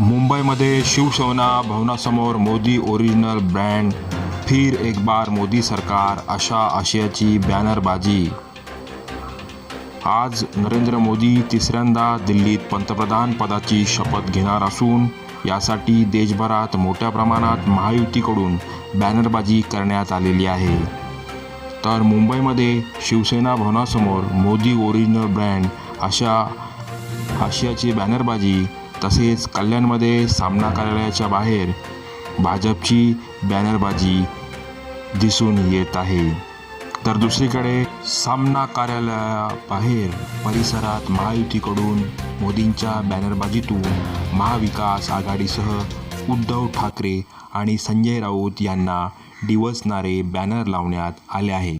मुंबईमध्ये शिवसेना भवनासमोर Modi original brand फिर एक बार मोदी सरकार अशा आशयाची बॅनरबाजी. आज नरेंद्र मोदी तिसऱ्यांदा दिल्लीत पंतप्रधान पदाची शपथ घेणार असून यासाठी देशभरात मोठ्या प्रमाणात महायुतीकडून बॅनरबाजी करण्यात आलेली आहे. तर मुंबईमध्ये शिवसेना भवनासमोर मोदी ओरिजिनल ब्रँड अशा आशयाची बॅनरबाजी तसेच कल्याणमध्ये सामना कार्यालयाच्या बाहेर भाजपची बॅनरबाजी दिसून येत आहे. तर दुसरीकडे सामना कार्यालयाबाहेर परिसरात महायुतीकडून मोदींच्या बॅनरबाजीतून महाविकास आघाडीसह उद्धव ठाकरे आणि संजय राऊत यांना डिवचणारे बॅनर लावण्यात आले आहेत